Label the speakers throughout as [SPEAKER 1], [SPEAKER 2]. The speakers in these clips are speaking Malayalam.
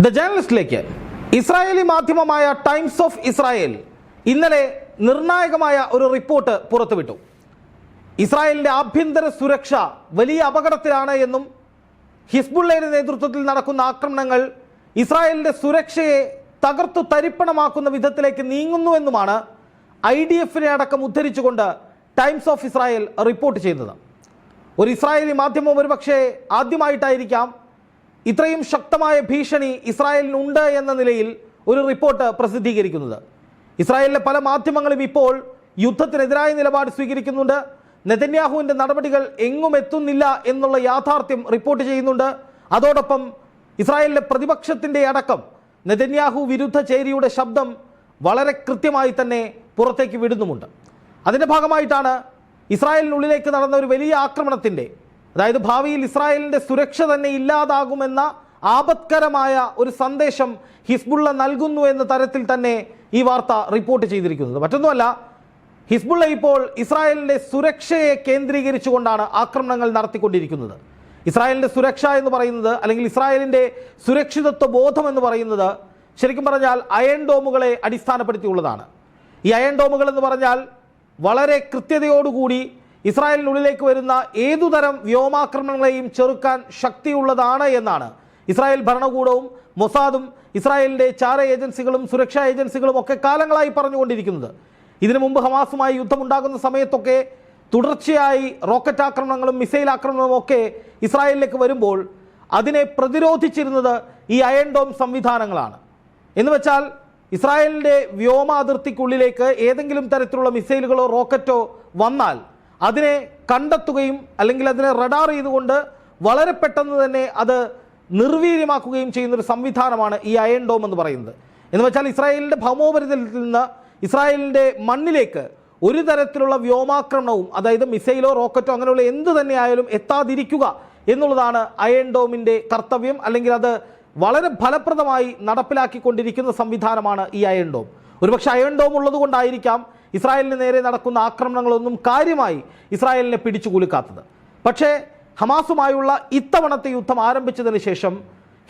[SPEAKER 1] ദ ജേർണലിസ്റ്റിലേക്ക് ഇസ്രായേലി മാധ്യമമായ ടൈംസ് ഓഫ് ഇസ്രായേൽ ഇന്നലെ നിർണായകമായ ഒരു റിപ്പോർട്ട് പുറത്തുവിട്ടു. ഇസ്രായേലിന്റെ ആഭ്യന്തര സുരക്ഷ വലിയ അപകടത്തിലാണ് എന്നും ഹിസ്ബുള്ളയുടെ നേതൃത്വത്തിൽ നടക്കുന്ന ആക്രമണങ്ങൾ ഇസ്രായേലിന്റെ സുരക്ഷയെ തകർത്തു തരിപ്പണമാക്കുന്ന വിധത്തിലേക്ക് നീങ്ങുന്നുവെന്നുമാണ് ഐ ഡി എഫിനെ അടക്കം ഉദ്ധരിച്ചുകൊണ്ട് ടൈംസ് ഓഫ് ഇസ്രായേൽ റിപ്പോർട്ട് ചെയ്തത് ഒരു ഇസ്രായേലി മാധ്യമം ഒരുപക്ഷെ ആദ്യമായിട്ടായിരിക്കാം ഇത്രയും ശക്തമായ ഭീഷണി ഇസ്രായേലിനുണ്ട് എന്ന നിലയിൽ ഒരു റിപ്പോർട്ട് പ്രസിദ്ധീകരിക്കുന്നത്. ഇസ്രായേലിലെ പല മാധ്യമങ്ങളും ഇപ്പോൾ യുദ്ധത്തിനെതിരായ നിലപാട് സ്വീകരിക്കുന്നുണ്ട്. നെതന്യാഹുവിന്റെ നടപടികൾ എങ്ങും എത്തുന്നില്ല എന്നുള്ള യാഥാർത്ഥ്യം റിപ്പോർട്ട് ചെയ്യുന്നുണ്ട്. അതോടൊപ്പം ഇസ്രായേലിലെ പ്രതിപക്ഷത്തിന്റെ അടക്കം നെതന്യാഹു വിരുദ്ധ ചേരിയുടെ ശബ്ദം വളരെ കൃത്യമായി തന്നെ പുറത്തേക്ക് വിടുന്നുമുണ്ട്. അതിന്റെ ഭാഗമായിട്ടാണ് ഇസ്രായേലിനുള്ളിലേക്ക് നടന്ന ഒരു വലിയ ആക്രമണത്തിന്റെ അതായത് ഭാവിയിൽ ഇസ്രായേലിന്റെ സുരക്ഷ തന്നെ ഇല്ലാതാകുമെന്ന ആപത്കരമായ ഒരു സന്ദേശം ഹിസ്ബുള്ള നൽകുന്നു എന്ന തരത്തിൽ തന്നെ ഈ വാർത്ത റിപ്പോർട്ട് ചെയ്തിരിക്കുന്നത്. മറ്റൊന്നുമല്ല ഹിസ്ബുള്ള ഇപ്പോൾ ഇസ്രായേലിന്റെ സുരക്ഷയെ കേന്ദ്രീകരിച്ചുകൊണ്ടാണ് ആക്രമണങ്ങൾ നടത്തിക്കൊണ്ടിരിക്കുന്നത്. ഇസ്രായേലിന്റെ സുരക്ഷ എന്ന് പറയുന്നത് അല്ലെങ്കിൽ ഇസ്രായേലിന്റെ സുരക്ഷിതത്വ ബോധം എന്ന് പറയുന്നത് ശരിക്കും പറഞ്ഞാൽ അയൺ ഡോമുകളെ അടിസ്ഥാനപ്പെടുത്തിയുള്ളതാണ്. ഈ അയൺ ഡോമുകൾ എന്ന് പറഞ്ഞാൽ വളരെ കൃത്യതയോടുകൂടി ഇസ്രായേലിനുള്ളിലേക്ക് വരുന്ന ഏതുതരം വ്യോമാക്രമണങ്ങളെയും ചെറുക്കാൻ ശക്തിയുള്ളതാണ് എന്നാണ്. ഇസ്രായേൽ ഭരണകൂടവും മൊസാദും ഇസ്രായേലിന്റെ ചാര ഏജൻസികളും സുരക്ഷാ ഏജൻസികളും ഒക്കെ കാലങ്ങളായി പറഞ്ഞുകൊണ്ടിരിക്കുന്നത്. ഇതിനു മുമ്പ് ഹമാസുമായി യുദ്ധമുണ്ടാകുന്ന സമയത്തൊക്കെ തുടർച്ചയായി റോക്കറ്റ് ആക്രമണങ്ങളും മിസൈൽ ആക്രമണങ്ങളും ഒക്കെ ഇസ്രായേലിലേക്ക് വരുമ്പോൾ അതിനെ പ്രതിരോധിച്ചിരുന്നത് ഈ അയൺ ഡോം സംവിധാനങ്ങളാണ്. എന്ന് വെച്ചാൽ ഇസ്രായേലിന്റെ വ്യോമ അതിർത്തിക്കുള്ളിലേക്ക് ഏതെങ്കിലും തരത്തിലുള്ള മിസൈലുകളോ റോക്കറ്റോ വന്നാൽ അതിനെ കണ്ടെത്തുകയും അല്ലെങ്കിൽ അതിനെ റഡാർ ചെയ്തുകൊണ്ട് വളരെ പെട്ടെന്ന് തന്നെ അത് നിർവീര്യമാക്കുകയും ചെയ്യുന്ന ഒരു സംവിധാനമാണ് ഈ അയൺ ഡോം എന്ന് പറയുന്നത്. എന്ന് വെച്ചാൽ ഇസ്രായേലിന്റെ ഭൗമോപരിതലത്തിൽ നിന്ന് ഇസ്രായേലിന്റെ മണ്ണിലേക്ക് ഒരു തരത്തിലുള്ള വ്യോമാക്രമണവും അതായത് മിസൈലോ റോക്കറ്റോ അങ്ങനെയുള്ള എന്ത് തന്നെ ആയാലും എത്താതിരിക്കുക എന്നുള്ളതാണ് അയൺ ഡോമിന്റെ കർത്തവ്യം അല്ലെങ്കിൽ അത് വളരെ ഫലപ്രദമായി നടപ്പിലാക്കിക്കൊണ്ടിരിക്കുന്ന സംവിധാനമാണ് ഈ അയൺ ഡോം ഒരുപക്ഷെ അയൺ ഡോം ഉള്ളത് കൊണ്ടായിരിക്കാം ഇസ്രായേലിന് നേരെ നടക്കുന്ന ആക്രമണങ്ങളൊന്നും കാര്യമായി ഇസ്രായേലിനെ പിടിച്ചു കുലുക്കാത്തത്. പക്ഷേ ഹമാസുമായുള്ള ഇത്തവണത്തെ യുദ്ധം ആരംഭിച്ചതിന് ശേഷം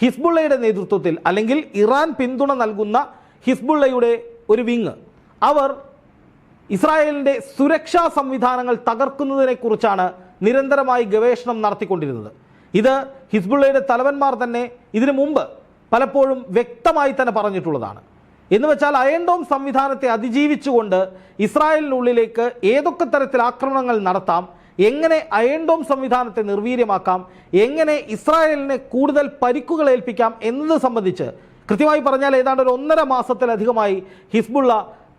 [SPEAKER 1] ഹിസ്ബുള്ളയുടെ നേതൃത്വത്തിൽ അല്ലെങ്കിൽ ഇറാൻ പിന്തുണ നൽകുന്ന ഹിസ്ബുള്ളയുടെ ഒരു വിങ് അവർ ഇസ്രായേലിന്റെ സുരക്ഷാ സംവിധാനങ്ങൾ തകർക്കുന്നതിനെക്കുറിച്ചാണ് നിരന്തരമായി ഗവേഷണം നടത്തിക്കൊണ്ടിരുന്നത്. ഇത് ഹിസ്ബുള്ളയുടെ തലവന്മാർ തന്നെ ഇതിനു മുമ്പ് പലപ്പോഴും വ്യക്തമായി തന്നെ പറഞ്ഞിട്ടുള്ളതാണ്. എന്ന് വെച്ചാൽ അയൺഡോം സംവിധാനത്തെ അതിജീവിച്ചുകൊണ്ട് ഇസ്രായേലിനുള്ളിലേക്ക് ഏതൊക്കെ തരത്തിൽ ആക്രമണങ്ങൾ നടത്താം എങ്ങനെ അയൺഡോം സംവിധാനത്തെ നിർവീര്യമാക്കാം എങ്ങനെ ഇസ്രായേലിനെ കൂടുതൽ പരിക്കുകൾ ഏൽപ്പിക്കാം എന്നത് സംബന്ധിച്ച് കൃത്യമായി പറഞ്ഞാൽ ഏതാണ്ട് ഒരു ഒന്നര മാസത്തിലധികമായി ഹിസ്ബുള്ള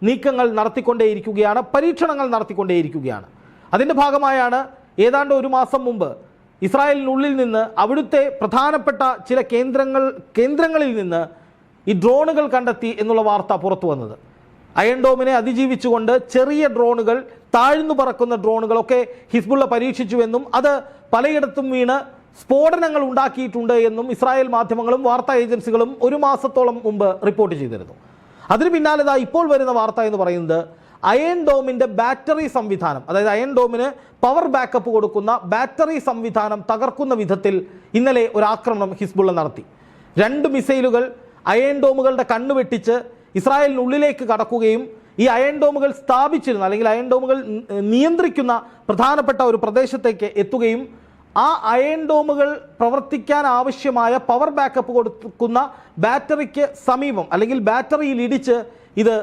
[SPEAKER 1] നീക്കങ്ങൾ നടത്തിക്കൊണ്ടേയിരിക്കുകയാണ് പരീക്ഷണങ്ങൾ നടത്തിക്കൊണ്ടേയിരിക്കുകയാണ്. അതിന്റെ ഭാഗമായാണ് ഏതാണ്ട് ഒരു മാസം മുമ്പ് ഇസ്രായേലിനുള്ളിൽ നിന്ന് അവിടുത്തെ പ്രധാനപ്പെട്ട ചില കേന്ദ്രങ്ങൾ കേന്ദ്രങ്ങളിൽ നിന്ന് ഈ ഡ്രോണുകൾ കണ്ടെത്തി എന്നുള്ള വാർത്ത പുറത്തു വന്നത്. അയൺഡോമിനെ അതിജീവിച്ചുകൊണ്ട് ചെറിയ ഡ്രോണുകൾ താഴ്ന്നു പറക്കുന്ന ഡ്രോണുകളൊക്കെ ഹിസ്ബുള്ള പരീക്ഷിച്ചുവെന്നും അത് പലയിടത്തും വീണ് സ്ഫോടനങ്ങൾ ഉണ്ടാക്കിയിട്ടുണ്ട് എന്നും ഇസ്രായേൽ മാധ്യമങ്ങളും വാർത്താ ഏജൻസികളും ഒരു മാസത്തോളം മുമ്പ് റിപ്പോർട്ട് ചെയ്തിരുന്നു. അതിന് പിന്നാലെ ഇതാ ഇപ്പോൾ വരുന്ന വാർത്ത എന്ന് പറയുന്നത് അയൺ ഡോമിന്റെ ബാറ്ററി സംവിധാനം അതായത് അയൺ ഡോമിന് പവർ ബാക്കപ്പ് കൊടുക്കുന്ന ബാറ്ററി സംവിധാനം തകർക്കുന്ന വിധത്തിൽ ഇന്നലെ ഒരു ആക്രമണം ഹിസ്ബുള്ള നടത്തി. രണ്ട് മിസൈലുകൾ അയൺ ഡോമുകളുടെ കണ്ണ് വെട്ടിച്ച് ഇസ്രായേലിനുള്ളിലേക്ക് കടക്കുകയും ഈ അയൺ ഡോമുകൾ സ്ഥാപിച്ചിരുന്ന അല്ലെങ്കിൽ അയൺ ഡോമുകൾ നിയന്ത്രിക്കുന്ന പ്രധാനപ്പെട്ട ഒരു പ്രദേശത്തേക്ക് എത്തുകയും ആ അയൺ ഡോമുകൾ പ്രവർത്തിക്കാൻ ആവശ്യമായ പവർ ബാക്കപ്പ് കൊടുക്കുന്ന ബാറ്ററിക്ക് സമീപം അല്ലെങ്കിൽ ബാറ്ററിയിൽ ഇടിച്ച് ഇത്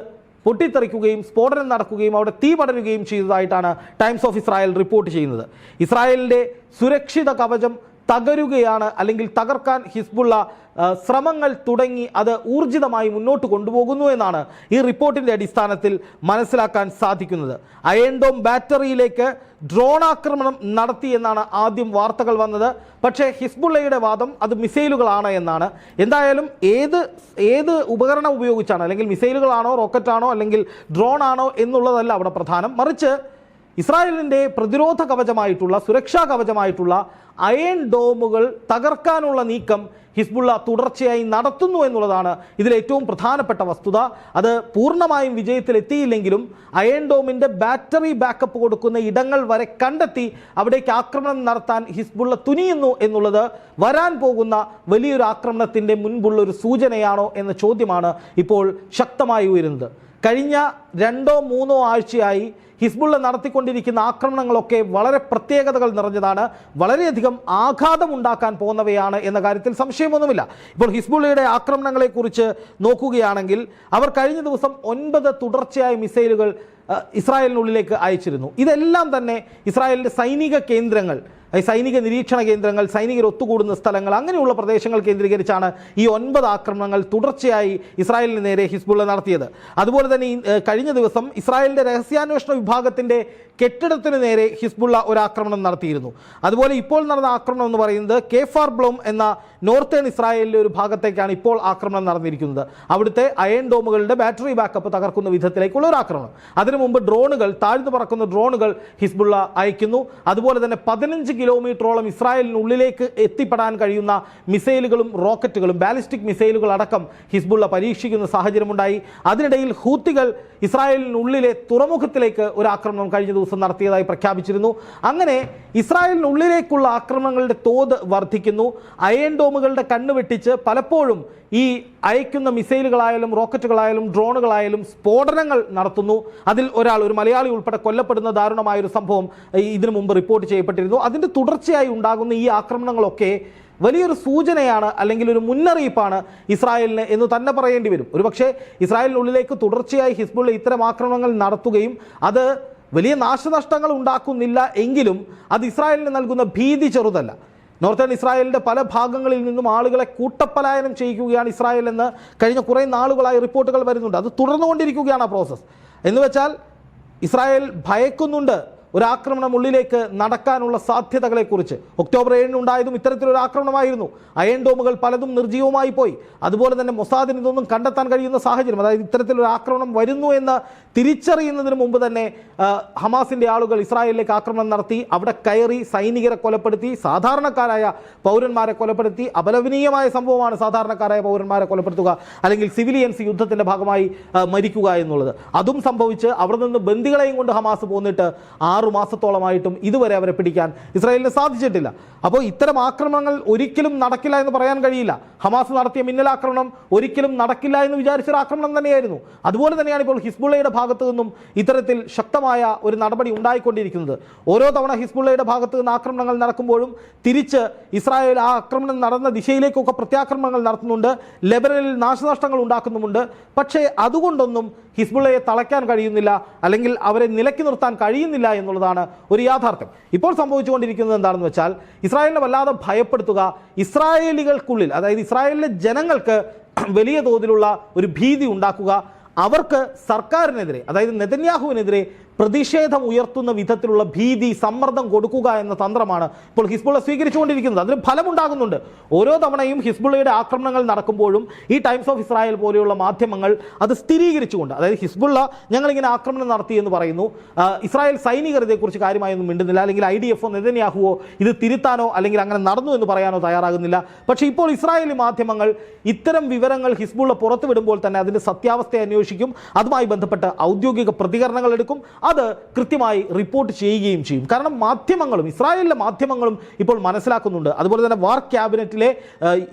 [SPEAKER 1] പൊട്ടിത്തെറിക്കുകയും സ്ഫോടനം നടക്കുകയും അവിടെ തീ പടരുകയും ചെയ്തതായിട്ടാണ് ടൈംസ് ഓഫ് ഇസ്രായേൽ റിപ്പോർട്ട് ചെയ്യുന്നത്. ഇസ്രായേലിന്റെ സുരക്ഷിത കവചം തകരുകയാണ് അല്ലെങ്കിൽ തകർക്കാൻ ഹിസ്ബുള്ള ശ്രമങ്ങൾ തുടങ്ങി അത് ഊർജിതമായി മുന്നോട്ട് കൊണ്ടുപോകുന്നു എന്നാണ് ഈ റിപ്പോർട്ടിന്റെ അടിസ്ഥാനത്തിൽ മനസ്സിലാക്കാൻ സാധിക്കുന്നത്. അയൻഡോം ബാറ്ററിയിലേക്ക് ഡ്രോൺ ആക്രമണം നടത്തി എന്നാണ് ആദ്യം വാർത്തകൾ വന്നത്. പക്ഷേ ഹിസ്ബുള്ളയുടെ വാദം അത് മിസൈലുകളാണ് എന്നാണ്. എന്തായാലും ഏത് ഏത് ഉപകരണം ഉപയോഗിച്ചാണ്? അല്ലെങ്കിൽ മിസൈലുകളാണോ റോക്കറ്റാണോ അല്ലെങ്കിൽ ഡ്രോൺ ആണോ എന്നുള്ളതല്ല അവിടെ പ്രധാനം. മറിച്ച് ഇസ്രായേലിന്റെ പ്രതിരോധ കവചമായിട്ടുള്ള സുരക്ഷാ കവചമായിട്ടുള്ള അയൺ ഡോമുകൾ തകർക്കാനുള്ള നീക്കം ഹിസ്ബുള്ള തുടർച്ചയായി നടത്തുന്നു എന്നുള്ളതാണ് ഇതിലെ ഏറ്റവും പ്രധാനപ്പെട്ട വസ്തുത. അത് പൂർണമായും വിജയത്തിലെത്തിയില്ലെങ്കിലും അയൺ ഡോമിന്റെ ബാറ്ററി ബാക്കപ്പ് കൊടുക്കുന്ന ഇടങ്ങൾ വരെ കണ്ടെത്തി അവിടേക്ക് ആക്രമണം നടത്താൻ ഹിസ്ബുള്ള തുനിയുന്നു എന്നുള്ളത് വരാൻ പോകുന്ന വലിയൊരു ആക്രമണത്തിന്റെ മുൻപുള്ള ഒരു സൂചനയാണോ എന്ന ചോദ്യമാണ് ഇപ്പോൾ ശക്തമായി ഉയരുന്നത്. കഴിഞ്ഞ രണ്ടോ മൂന്നോ ആഴ്ചയായി ഹിസ്ബുള്ള നടത്തിക്കൊണ്ടിരിക്കുന്ന ആക്രമണങ്ങളൊക്കെ വളരെ പ്രത്യേകതകൾ നിറഞ്ഞതാണ്. വളരെയധികം ആഘാതം ഉണ്ടാക്കാൻ പോകുന്നവയാണ് എന്ന കാര്യത്തിൽ സംശയമൊന്നുമില്ല. ഇപ്പോൾ ഹിസ്ബുള്ളയുടെ ആക്രമണങ്ങളെക്കുറിച്ച് നോക്കുകയാണെങ്കിൽ അവർ കഴിഞ്ഞ ദിവസം ഒൻപത് തുടർച്ചയായ മിസൈലുകൾ ഇസ്രായേലിനുള്ളിലേക്ക് അയച്ചിരുന്നു. ഇതെല്ലാം തന്നെ ഇസ്രായേലിന്റെ സൈനിക കേന്ദ്രങ്ങൾ സൈനിക നിരീക്ഷണ കേന്ദ്രങ്ങൾ സൈനികർ ഒത്തുകൂടുന്ന സ്ഥലങ്ങൾ അങ്ങനെയുള്ള പ്രദേശങ്ങൾ കേന്ദ്രീകരിച്ചാണ് ഈ ഒൻപത് ആക്രമണങ്ങൾ തുടർച്ചയായി ഇസ്രായേലിന് നേരെ ഹിസ്ബുള്ള നടത്തിയത്. അതുപോലെ തന്നെ കഴിഞ്ഞ ദിവസം ഇസ്രായേലിന്റെ രഹസ്യാന്വേഷണ വിഭാഗത്തിന്റെ കെട്ടിടത്തിന് നേരെ ഹിസ്ബുള്ള ഒരു ആക്രമണം നടത്തിയിരുന്നു. അതുപോലെ ഇപ്പോൾ നടന്ന ആക്രമണം എന്ന് പറയുന്നത് കേഫാർ ബ്ലോം എന്ന നോർത്തേൺ ഇസ്രായേലിലെ ഒരു ഭാഗത്തേക്കാണ് ഇപ്പോൾ ആക്രമണം നടന്നിരിക്കുന്നത്. അവിടുത്തെ അയൺ ഡോമുകളുടെ ബാറ്ററി ബാക്കപ്പ് തകർക്കുന്ന വിധത്തിലേക്കുള്ള ഒരു ആക്രമണം. അതിനു മുമ്പ് ഡ്രോണുകൾ താഴ്ന്നു പറക്കുന്ന ഡ്രോണുകൾ ഹിസ്ബുള്ള അയക്കുന്നു. അതുപോലെ തന്നെ പതിനഞ്ച് കിലോമീറ്ററോളം ഇസ്രായേലിനുള്ളിലേക്ക് എത്തിപ്പെടാൻ കഴിയുന്ന മിസൈലുകളും റോക്കറ്റുകളും ബാലിസ്റ്റിക് മിസൈലുകൾ അടക്കം ഹിസ്ബുള്ള പരീക്ഷിക്കുന്ന സാഹചര്യമുണ്ടായി. അതിനിടയിൽ ഹൂത്തികൾ ഇസ്രായേലിനുള്ളിലെ തുറമുഖത്തിലേക്ക് ഒരു ആക്രമണം കഴിഞ്ഞ ദിവസം നടത്തിയതായി പ്രഖ്യാപിച്ചിരുന്നു. അങ്ങനെ ഇസ്രായേലിനുള്ളിലേക്കുള്ള ആക്രമണങ്ങളുടെ തോത് വർദ്ധിക്കുന്നു. അയൺ ഡോമുകളുടെ കണ്ണ് വെട്ടിച്ച് പലപ്പോഴും ഈ അയക്കുന്ന മിസൈലുകളായാലും റോക്കറ്റുകളായാലും ഡ്രോണുകളായാലും സ്ഫോടനങ്ങൾ നടത്തുന്നു. അതിൽ ഒരാൾ ഒരു മലയാളി ഉൾപ്പെടെ കൊല്ലപ്പെടുന്ന ദാരുണമായൊരു സംഭവം ഇതിനു മുമ്പ് റിപ്പോർട്ട് ചെയ്യപ്പെട്ടിരുന്നു. അതിന്റെ തുടർച്ചയായി ഉണ്ടാകുന്ന ഈ ആക്രമണങ്ങളൊക്കെ വലിയൊരു സൂചനയാണ് അല്ലെങ്കിൽ ഒരു മുന്നറിയിപ്പാണ് ഇസ്രായേലിന് എന്ന് തന്നെ പറയേണ്ടി വരും. ഒരുപക്ഷെ ഇസ്രായേലിനുള്ളിലേക്ക് തുടർച്ചയായി ഹിസ്ബുള്ള ഇത്തരം ആക്രമണങ്ങൾ നടത്തുകയും അത് വലിയ നാശനഷ്ടങ്ങൾ ഉണ്ടാക്കുന്നില്ല എങ്കിലും അത് ഇസ്രായേലിന് നൽകുന്ന ഭീതി ചെറുതല്ല. നോർത്തേൺ ഇസ്രായേലിന്റെ പല ഭാഗങ്ങളിൽ നിന്നും ആളുകളെ കൂട്ടപ്പലായനം ചെയ്യിക്കുകയാണ് ഇസ്രായേൽ എന്ന് കഴിഞ്ഞ കുറേ നാളുകളായി റിപ്പോർട്ടുകൾ വരുന്നുണ്ട്. അത് തുടർന്നുകൊണ്ടിരിക്കുകയാണ് ആ പ്രോസസ്സ്. എന്ന് വെച്ചാൽ ഇസ്രായേൽ ഭയക്കുന്നുണ്ട് ഒരു ആക്രമണം ഉള്ളിലേക്ക് നടക്കാനുള്ള സാധ്യതകളെക്കുറിച്ച്. ഒക്ടോബർ ഏഴിന് ഉണ്ടായതും ഇത്തരത്തിലൊരു ആക്രമണമായിരുന്നു. അയൺ ഡോമുകൾ പലതും നിർജീവമായി പോയി. അതുപോലെ തന്നെ മൊസാദിന് ഇതൊന്നും കണ്ടെത്താൻ കഴിയുന്ന സാഹചര്യം അതായത് ഇത്തരത്തിലൊരു ആക്രമണം വരുന്നു എന്ന് തിരിച്ചറിയുന്നതിന് മുമ്പ് തന്നെ ഹമാസിന്റെ ആളുകൾ ഇസ്രായേലിലേക്ക് ആക്രമണം നടത്തി അവിടെ കയറി സൈനികരെ കൊലപ്പെടുത്തി സാധാരണക്കാരായ പൗരന്മാരെ കൊലപ്പെടുത്തി അപലപനീയമായ സംഭവമാണ് സാധാരണക്കാരായ പൗരന്മാരെ കൊലപ്പെടുത്തുക അല്ലെങ്കിൽ സിവിലിയൻസ് യുദ്ധത്തിന്റെ ഭാഗമായി മരിക്കുക എന്നുള്ളത്. അതും സംഭവിച്ച് അവിടെ നിന്ന് ബന്ദികളെയും കൊണ്ട് ഹമാസ് പോന്നിട്ട് ആറു മാസത്തോളമായിട്ടും ഇതുവരെ അവരെ പിടിക്കാൻ ഇസ്രായേലിന് സാധിച്ചിട്ടില്ല. അപ്പോൾ ഇത്തരം ആക്രമണങ്ങൾ ഒരിക്കലും നടക്കില്ല എന്ന് പറയാൻ കഴിയില്ല. ഹമാസ് നടത്തിയ മിന്നലാക്രമണം ഒരിക്കലും നടക്കില്ല എന്ന് വിചാരിച്ചൊരു ആക്രമണം തന്നെയായിരുന്നു. അതുപോലെ തന്നെയാണ് ഇപ്പോൾ ഹിസ്ബുള്ളയുടെ ഭാഗത്തു നിന്നും ഇത്തരത്തിൽ ശക്തമായ ഒരു നടപടി ഉണ്ടായിക്കൊണ്ടിരിക്കുന്നത്. ഓരോ തവണ ഹിസ്ബുള്ളയുടെ ഭാഗത്ത് നിന്ന് ആക്രമണങ്ങൾ നടക്കുമ്പോഴും തിരിച്ച് ഇസ്രായേൽ ആ ആക്രമണം നടന്ന ദിശയിലേക്കൊക്കെ പ്രത്യാക്രമണങ്ങൾ നടത്തുന്നുണ്ട്. ലെബനനിൽ നാശനഷ്ടങ്ങൾ ഉണ്ടാക്കുന്നുമുണ്ട്. പക്ഷേ അതുകൊണ്ടൊന്നും ഹിസ്ബുള്ളയെ തളയ്ക്കാൻ കഴിയുന്നില്ല അല്ലെങ്കിൽ അവരെ നിലക്കി നിർത്താൻ കഴിയുന്നില്ല എന്നുള്ളതാണ് ഒരു യാഥാർത്ഥ്യം. ഇപ്പോൾ സംഭവിച്ചുകൊണ്ടിരിക്കുന്നത് എന്താണെന്ന് വെച്ചാൽ ഇസ്രായേലിനെ വല്ലാതെ ഭയപ്പെടുത്തുക ഇസ്രായേലികൾക്കുള്ളിൽ അതായത് ഇസ്രായേലിലെ ജനങ്ങൾക്ക് വലിയ തോതിലുള്ള ഒരു ഭീതി ഉണ്ടാക്കുക അവർക്ക് സർക്കാരിനെതിരെ അതായത് നെതന്യാഹുവിനെതിരെ പ്രതിഷേധം ഉയർത്തുന്ന വിധത്തിലുള്ള ഭീതി സമ്മർദ്ദം കൊടുക്കുക എന്ന തന്ത്രമാണ് ഇപ്പോൾ ഹിസ്ബുള്ള സ്വീകരിച്ചുകൊണ്ടിരിക്കുന്നത്. അതിന് ഫലമുണ്ടാകുന്നുണ്ട്. ഓരോ തവണയും ഹിസ്ബുള്ളയുടെ ആക്രമണങ്ങൾ നടക്കുമ്പോഴും ഈ ടൈംസ് ഓഫ് ഇസ്രായേൽ പോലെയുള്ള മാധ്യമങ്ങൾ അത് സ്ഥിരീകരിച്ചുകൊണ്ട് അതായത് ഹിസ്ബുള്ള ഞങ്ങളിങ്ങനെ ആക്രമണം നടത്തി എന്ന് പറയുന്നു. ഇസ്രായേൽ സൈനികർ ഇതേക്കുറിച്ച് കാര്യമായൊന്നും മിണ്ടുന്നില്ല. അല്ലെങ്കിൽ ഐ ഡി എഫോ നെതന്യാഹുവോ ഇത് തിരുത്താനോ അല്ലെങ്കിൽ അങ്ങനെ നടന്നു എന്ന് പറയാനോ തയ്യാറാകുന്നില്ല. പക്ഷേ ഇപ്പോൾ ഇസ്രായേലി മാധ്യമങ്ങൾ ഇത്തരം വിവരങ്ങൾ ഹിസ്ബുള്ള പുറത്തുവിടുമ്പോൾ തന്നെ അതിന്റെ സത്യാവസ്ഥയെ അന്വേഷിക്കും. അതുമായി ബന്ധപ്പെട്ട് ഔദ്യോഗിക പ്രതികരണങ്ങൾ എടുക്കും. അത് കൃത്യമായി റിപ്പോർട്ട് ചെയ്യുകയും ചെയ്യും. കാരണം മാധ്യമങ്ങളും ഇസ്രായേലിലെ മാധ്യമങ്ങളും ഇപ്പോൾ മനസ്സിലാക്കുന്നുണ്ട്. അതുപോലെ തന്നെ വാർ ക്യാബിനറ്റിലെ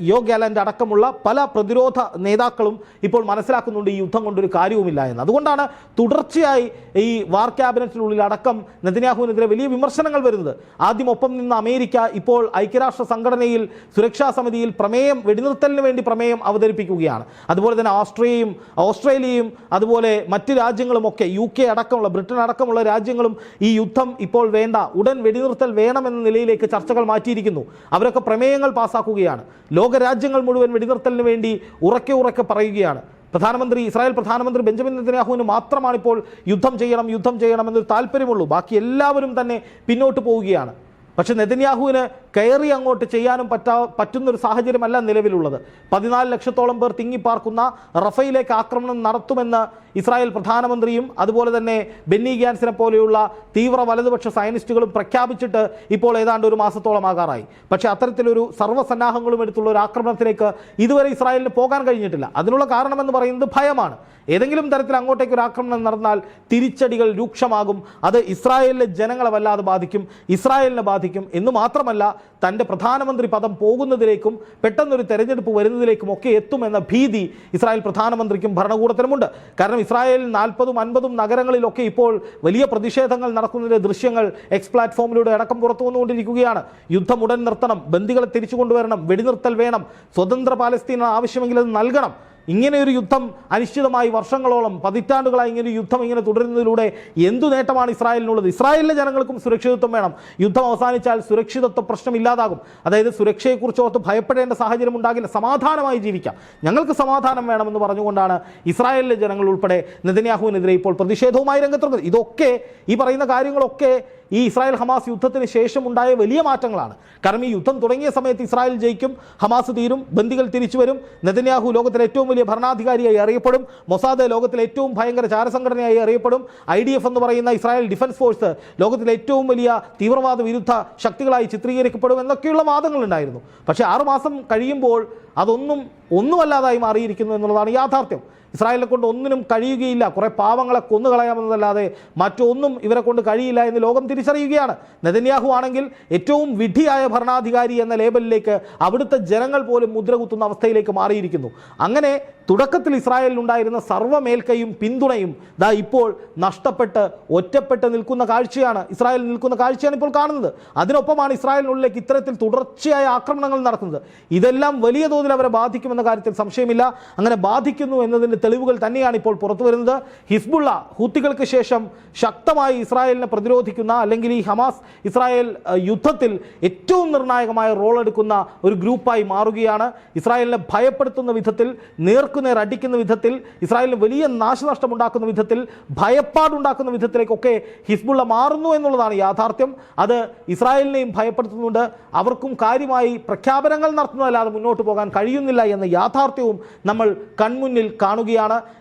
[SPEAKER 1] യോ ഗാലന്റ് അടക്കമുള്ള പല പ്രതിരോധ നേതാക്കളും ഇപ്പോൾ മനസ്സിലാക്കുന്നുണ്ട് ഈ യുദ്ധം കൊണ്ടൊരു കാര്യവുമില്ല എന്ന്. അതുകൊണ്ടാണ് തുടർച്ചയായി ഈ വാർ ക്യാബിനറ്റിനുള്ളിൽ അടക്കം നെതന്യാഹുവിനെതിരെ വലിയ വിമർശനങ്ങൾ വരുന്നത്. ആദ്യം ഒപ്പം നിന്ന് അമേരിക്ക ഇപ്പോൾ ഐക്യരാഷ്ട്ര സംഘടനയിൽ സുരക്ഷാ സമിതിയിൽ പ്രമേയം വെടിനിർത്തലിന് വേണ്ടി പ്രമേയം അവതരിപ്പിക്കുകയാണ്. അതുപോലെ തന്നെ ഓസ്ട്രിയയും ഓസ്ട്രേലിയയും അതുപോലെ മറ്റ് രാജ്യങ്ങളുമൊക്കെ യു കെ അടക്കമുള്ള ബ്രിട്ടൻ അടക്കമുള്ള രാജ്യങ്ങളും ഈ യുദ്ധം ഇപ്പോൾ വേണ്ട ഉടൻ വെടിനിർത്തൽ വേണമെന്ന നിലയിലേക്ക് ചർച്ചകൾ മാറ്റിയിരിക്കുന്നു. അവരൊക്കെ പ്രമേയങ്ങൾ പാസാക്കുകയാണ്. ലോകരാജ്യങ്ങൾ മുഴുവൻ വെടിനിർത്തലിന് വേണ്ടി ഉറക്കെ ഉറക്കെ പറയുകയാണ്. പ്രധാനമന്ത്രി ഇസ്രായേൽ പ്രധാനമന്ത്രി ബെഞ്ചമിൻ നെതന്യാഹുവിന് മാത്രമാണ് ഇപ്പോൾ യുദ്ധം ചെയ്യണം യുദ്ധം ചെയ്യണമെന്നൊരു താല്പര്യമുള്ളൂ. ബാക്കി എല്ലാവരും തന്നെ പിന്നോട്ട് പോവുകയാണ്. പക്ഷെ നെതന്യാഹുവിന് കയറി അങ്ങോട്ട് ചെയ്യാനും പറ്റാ പറ്റുന്ന ഒരു സാഹചര്യമല്ല നിലവിലുള്ളത്. പതിനാല് ലക്ഷത്തോളം പേർ തിങ്ങിപ്പാർക്കുന്ന റഫയിലേക്ക് ആക്രമണം നടത്തുമെന്ന് ഇസ്രായേൽ പ്രധാനമന്ത്രിയും അതുപോലെ തന്നെ ബെന്നി ഗ്യാൻസിനെ പോലെയുള്ള തീവ്ര വലതുപക്ഷ സയനിസ്റ്റുകളും പ്രഖ്യാപിച്ചിട്ട് ഇപ്പോൾ ഏതാണ്ട് ഒരു മാസത്തോളം ആകാറായി പക്ഷേ അത്തരത്തിലൊരു സർവസന്നാഹങ്ങളും എടുത്തുള്ള ഒരു ആക്രമണത്തിലേക്ക് ഇതുവരെ ഇസ്രായേലിന് പോകാൻ കഴിഞ്ഞിട്ടില്ല. അതിനുള്ള കാരണമെന്ന് പറയുന്നത് ഭയമാണ്. ഏതെങ്കിലും തരത്തിൽ അങ്ങോട്ടേക്ക് ഒരു ആക്രമണം നടന്നാൽ തിരിച്ചടികൾ രൂക്ഷമാകും. അത് ഇസ്രായേലിലെ ജനങ്ങളെ വല്ലാതെ ബാധിക്കും ഇസ്രായേലിനെ ബാധിക്കും എന്ന് മാത്രമല്ല തന്റെ പ്രധാനമന്ത്രി പദം പോകുന്നതിലേക്കും പെട്ടെന്നൊരു തെരഞ്ഞെടുപ്പ് വരുന്നതിലേക്കും ഒക്കെ എത്തുമെന്ന ഭീതി ഇസ്രായേൽ പ്രധാനമന്ത്രിക്കും ഭരണകൂടത്തിനുമുണ്ട്. കാരണം ഇസ്രായേലിൽ നാൽപ്പതും അൻപതും നഗരങ്ങളിലൊക്കെ ഇപ്പോൾ വലിയ പ്രതിഷേധങ്ങൾ നടക്കുന്നതിന്റെ ദൃശ്യങ്ങൾ എക്സ് പ്ലാറ്റ്ഫോമിലൂടെ അടക്കം പുറത്തു വന്നുകൊണ്ടിരിക്കുകയാണ്. യുദ്ധം ഉടൻ നിർത്തണം ബന്ദികളെ തിരിച്ചു കൊണ്ടുവരണം വെടിനിർത്തൽ വേണം സ്വതന്ത്ര പാലസ്തീന ആവശ്യമെങ്കിൽ അത് നൽകണം. ഇങ്ങനെ ഒരു യുദ്ധം അനിശ്ചിതമായി വർഷങ്ങളോളം പതിറ്റാണ്ടുകളായി ഇങ്ങനെ യുദ്ധം ഇങ്ങനെ തുടരുന്നതിലൂടെ എന്തു നേട്ടമാണ് ഇസ്രായേലിനുള്ളത്? ഇസ്രായേലിലെ ജനങ്ങൾക്കും സുരക്ഷിതത്വം വേണം. യുദ്ധം അവസാനിച്ചാൽ സുരക്ഷിതത്വ പ്രശ്നം ഇല്ലാതാകും. അതായത് സുരക്ഷയെക്കുറിച്ച് ഓർത്ത് ഭയപ്പെടേണ്ട സാഹചര്യം ഉണ്ടാകില്ല. സമാധാനമായി ജീവിക്കാം. ഞങ്ങൾക്ക് സമാധാനം വേണമെന്ന് പറഞ്ഞുകൊണ്ടാണ് ഇസ്രായേലിലെ ജനങ്ങൾ ഉൾപ്പെടെ നെതന്യാഹുവിനെതിരെ ഇപ്പോൾ പ്രതിഷേധവുമായി രംഗത്തുള്ളത്. ഇതൊക്കെ ഈ പറയുന്ന കാര്യങ്ങളൊക്കെ ഈ ഇസ്രായേൽ ഹമാസ് യുദ്ധത്തിന് ശേഷം ഉണ്ടായ വലിയ മാറ്റങ്ങളാണ്. കാരണം ഈ യുദ്ധം തുടങ്ങിയ സമയത്ത് ഇസ്രായേൽ ജയിക്കും ഹമാസ് തീരും ബന്ദികൾ തിരിച്ചു വരും നെതന്യാഹു ലോകത്തിലെ ഏറ്റവും വലിയ ഭരണാധികാരിയായി അറിയപ്പെടും. മൊസാദ് ലോകത്തിലെ ഏറ്റവും ഭയങ്കര ചാരസംഘടനയായി അറിയപ്പെടും. ഐ ഡി എഫ് എന്ന് പറയുന്ന ഇസ്രായേൽ ഡിഫൻസ് ഫോഴ്സ് ലോകത്തിലെ ഏറ്റവും വലിയ തീവ്രവാദ വിരുദ്ധ ശക്തികളായി ചിത്രീകരിക്കപ്പെടും എന്നൊക്കെയുള്ള വാദങ്ങളുണ്ടായിരുന്നു. പക്ഷേ ആറുമാസം കഴിയുമ്പോൾ അതൊന്നും ഒന്നുമല്ലാതായി മാറിയിരിക്കുന്നു എന്നുള്ളതാണ് യാഥാർത്ഥ്യം. ഇസ്രായേലിനെ കൊണ്ട് ഒന്നിനും കഴിയുകയില്ല. കുറേ പാവങ്ങളെ കൊന്നുകളയാമെന്നതല്ലാതെ മറ്റൊന്നും ഇവരെ കൊണ്ട് കഴിയില്ല എന്ന് ലോകം തിരിച്ചറിയുകയാണ്. നെതന്യാഹു ആണെങ്കിൽ ഏറ്റവും വിധിയായ ഭരണാധികാരി എന്ന ലേബലിലേക്ക് അവിടുത്തെ ജനങ്ങൾ പോലും മുദ്രകുത്തുന്ന അവസ്ഥയിലേക്ക് മാറിയിരിക്കുന്നു. അങ്ങനെ തുടക്കത്തിൽ ഇസ്രായേലിനുണ്ടായിരുന്ന സർവമേൽക്കയും പിന്തുണയും ദാ ഇപ്പോൾ നഷ്ടപ്പെട്ട് ഒറ്റപ്പെട്ട് നിൽക്കുന്ന കാഴ്ചയാണ് ഇസ്രായേൽ നിൽക്കുന്ന കാഴ്ചയാണ് ഇപ്പോൾ കാണുന്നത്. അതിനൊപ്പമാണ് ഇസ്രായേലിനുള്ളിലേക്ക് ഇത്തരത്തിൽ തുടർച്ചയായ ആക്രമണങ്ങൾ നടക്കുന്നത്. ഇതെല്ലാം വലിയ തോതിൽ അവരെ ബാധിക്കുമെന്ന കാര്യത്തിൽ സംശയമില്ല. അങ്ങനെ ബാധിക്കുന്നു എന്നതിന്റെ തെളിവുകൾ തന്നെയാണ് ഇപ്പോൾ പുറത്തു വരുന്നത്. ഹിസ്ബുള്ള ഹൂത്തികൾക്ക് ശേഷം ശക്തമായി ഇസ്രായേലിനെ പ്രതിരോധിക്കുന്ന അല്ലെങ്കിൽ ഈ ഹമാസ് ഇസ്രായേൽ യുദ്ധത്തിൽ ഏറ്റവും നിർണായകമായ റോൾ എടുക്കുന്ന ഒരു ഗ്രൂപ്പായി മാറുകയാണ്. ഇസ്രായേലിനെ ഭയപ്പെടുത്തുന്ന വിധത്തിൽ നേർക്കുനേർ അടിക്കുന്ന വിധത്തിൽ ഇസ്രായേലിന് വലിയ നാശനഷ്ടം ഉണ്ടാക്കുന്ന വിധത്തിൽ ഭയപ്പാടുണ്ടാക്കുന്ന വിധത്തിലേക്കൊക്കെ ഹിസ്ബുള്ള മാറുന്നു എന്നുള്ളതാണ് യാഥാർത്ഥ്യം. അത് ഇസ്രായേലിനെയും ഭയപ്പെടുത്തുന്നുണ്ട്. അവർക്കും കാര്യമായി പ്രഖ്യാപനങ്ങൾ നടത്തുന്നതല്ലാതെ മുന്നോട്ട് പോകാൻ കഴിയുന്നില്ല എന്ന യാഥാർത്ഥ്യവും നമ്മൾ കൺമുന്നിൽ കാണുകയാണ്.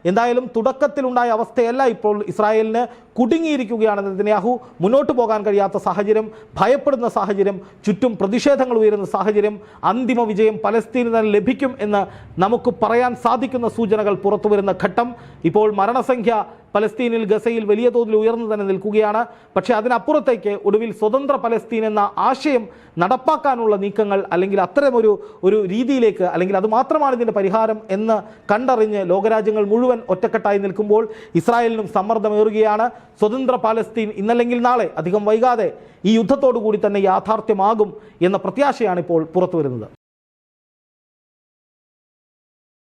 [SPEAKER 1] എന്തായാലും തുടക്കത്തിലുണ്ടായ അവസ്ഥയല്ല ഇപ്പോൾ ഇസ്രായേലിന് കുടുങ്ങിയിരിക്കുകയാണ് നെതന്യാഹു മുന്നോട്ട് പോകാൻ കഴിയാത്ത സാഹചര്യം ഭയപ്പെടുന്ന സാഹചര്യം ചുറ്റും പ്രതിഷേധങ്ങൾ ഉയരുന്ന സാഹചര്യം അന്തിമ വിജയം പലസ്തീന് തന്നെ ലഭിക്കും എന്ന് നമുക്ക് പറയാൻ സാധിക്കുന്ന സൂചനകൾ പുറത്തു വരുന്ന ഘട്ടം. ഇപ്പോൾ മരണസംഖ്യ പലസ്തീനിൽ ഗസയിൽ വലിയ തോതിൽ ഉയർന്നു തന്നെ നിൽക്കുകയാണ്. പക്ഷേ അതിനപ്പുറത്തേക്ക് ഒടുവിൽ സ്വതന്ത്ര പലസ്തീൻ എന്ന ആശയം നടപ്പാക്കാനുള്ള നീക്കങ്ങൾ അല്ലെങ്കിൽ അത്തരമൊരു ഒരു രീതിയിലേക്ക് അല്ലെങ്കിൽ അത് മാത്രമാണ് ഇതിന്റെ പരിഹാരം എന്ന് കണ്ടറിഞ്ഞ് ലോകരാജ്യങ്ങൾ മുഴുവൻ ഒറ്റക്കെട്ടായി നിൽക്കുമ്പോൾ ഇസ്രായേലിനും സമ്മർദ്ദമേറുകയാണ്. സ്വതന്ത്ര പാലസ്തീൻ ഇന്നല്ലെങ്കിൽ നാളെ അധികം വൈകാതെ ഈ യുദ്ധത്തോടു കൂടി തന്നെ യാഥാർത്ഥ്യമാകും എന്ന പ്രത്യാശയാണ് ഇപ്പോൾ പുറത്തു വരുന്നത്